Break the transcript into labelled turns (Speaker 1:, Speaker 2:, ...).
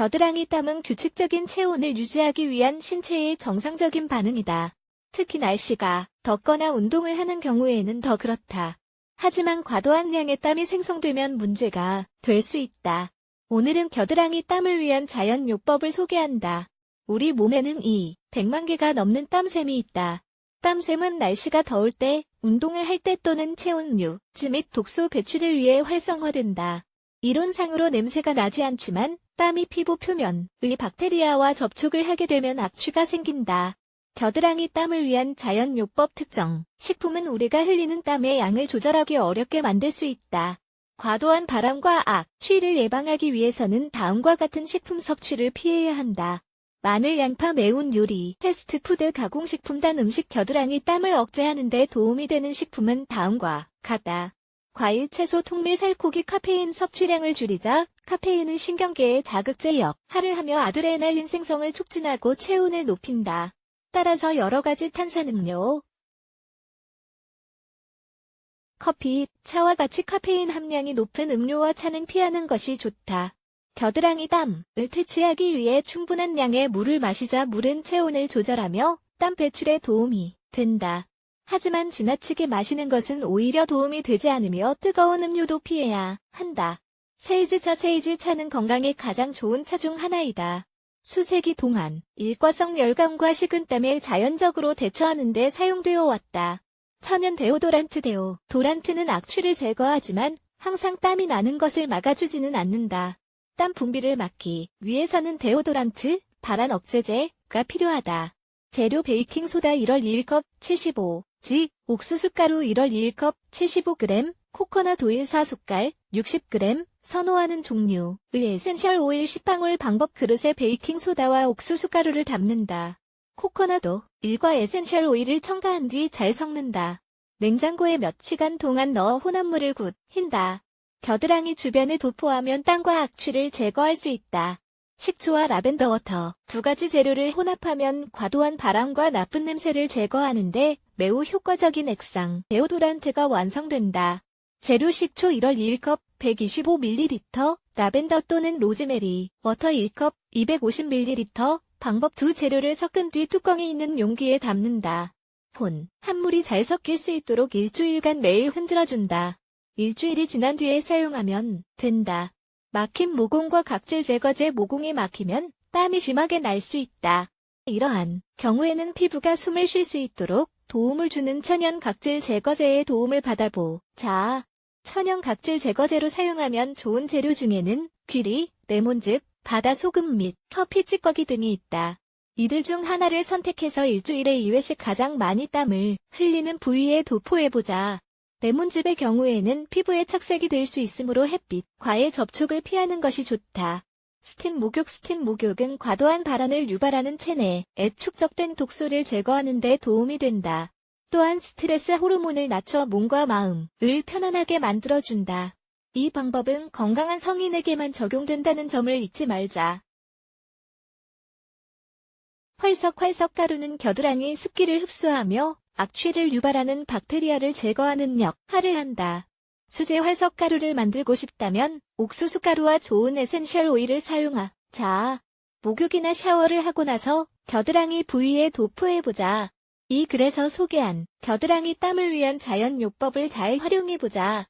Speaker 1: 겨드랑이 땀은 규칙적인 체온을 유지하기 위한 신체의 정상적인 반응이다. 특히 날씨가 덥거나 운동을 하는 경우에는 더 그렇다. 하지만 과도한 양의 땀이 생성되면 문제가 될 수 있다. 오늘은 겨드랑이 땀을 위한 자연 요법을 소개한다. 우리 몸에는 이 100만 개가 넘는 땀샘이 있다. 땀샘은 날씨가 더울 때, 운동을 할 때 또는 체온류, 및 독소 배출을 위해 활성화된다. 이론상으로 냄새가 나지 않지만 땀이 피부 표면의 박테리아와 접촉을 하게 되면 악취가 생긴다. 겨드랑이 땀을 위한 자연 요법 특정. 식품은 우리가 흘리는 땀의 양을 조절하기 어렵게 만들 수 있다. 과도한 바람과 악, 취를 예방하기 위해서는 다음과 같은 식품 섭취를 피해야 한다. 마늘, 양파, 매운 요리, 패스트푸드, 가공식품, 단 음식, 겨드랑이 땀을 억제하는 데 도움이 되는 식품은 다음과 같다. 과일, 채소, 통밀, 살코기, 카페인 섭취량을 줄이자. 카페인은 신경계의 자극제 역할을 하며 아드레날린 생성을 촉진하고 체온을 높인다. 따라서 여러 가지 탄산음료, 커피, 차와 같이 카페인 함량이 높은 음료와 차는 피하는 것이 좋다. 겨드랑이 땀을 퇴치하기 위해 충분한 양의 물을 마시자 물은 체온을 조절하며 땀 배출에 도움이 된다. 하지만 지나치게 마시는 것은 오히려 도움이 되지 않으며 뜨거운 음료도 피해야 한다. 세이즈차 세이즈차는 건강에 가장 좋은 차 중 하나이다. 수세기 동안 일과성 열감과 식은땀에 자연적으로 대처하는 데 사용되어 왔다. 천연 데오도란트 데오. 도란트는 악취를 제거하지만 항상 땀이 나는 것을 막아주지는 않는다. 땀 분비를 막기 위해서는 데오도란트, 발한 억제제가 필요하다. 재료 베이킹소다 1월 1컵 75, 지, 옥수수가루 1월 1컵 75g, 코코넛 오일 4숟갈 60g, 선호하는 종류의 에센셜 오일 10방울 방법 그릇에 베이킹 소다와 옥수수가루를 담는다. 코코넛도 일과 에센셜 오일을 첨가한 뒤 잘 섞는다. 냉장고에 몇 시간 동안 넣어 혼합물을 굿, 흰다. 겨드랑이 주변을 도포하면 땀과 악취를 제거할 수 있다. 식초와 라벤더 워터 두 가지 재료를 혼합하면 과도한 바람과 나쁜 냄새를 제거하는데 매우 효과적인 액상 데오도란트가 완성된다. 재료 식초 1월 1컵 125ml, 라벤더 또는 로즈메리, 워터 1컵 250ml, 방법 두 재료를 섞은 뒤 뚜껑이 있는 용기에 담는다. 본, 한물이 잘 섞일 수 있도록 일주일간 매일 흔들어준다. 일주일이 지난 뒤에 사용하면 된다. 막힌 모공과 각질 제거제 모공이 막히면 땀이 심하게 날 수 있다. 이러한 경우에는 피부가 숨을 쉴 수 있도록 도움을 주는 천연 각질 제거제의 도움을 받아보자. 천연 각질 제거제로 사용하면 좋은 재료 중에는 귀리, 레몬즙, 바다 소금 및 커피 찌꺼기 등이 있다. 이들 중 하나를 선택해서 일주일에 2회씩 가장 많이 땀을 흘리는 부위에 도포해보자. 레몬즙의 경우에는 피부에 착색이 될 수 있으므로 햇빛, 과일 접촉을 피하는 것이 좋다. 스팀 목욕 스팀 목욕은 과도한 발안을 유발하는 체내에 축적된 독소를 제거하는 데 도움이 된다. 또한 스트레스 호르몬을 낮춰 몸과 마음을 편안하게 만들어준다. 이 방법은 건강한 성인에게만 적용된다는 점을 잊지 말자. 활석활석 가루는 겨드랑이 습기를 흡수하며 악취를 유발하는 박테리아를 제거하는 역할을 한다. 수제 활석 가루를 만들고 싶다면 옥수수 가루와 좋은 에센셜 오일을 사용하 자. 목욕이나 샤워를 하고 나서 겨드랑이 부위에 도포해보자. 이 글에서 소개한 겨드랑이 땀을 위한 자연 요법을 잘 활용해보자.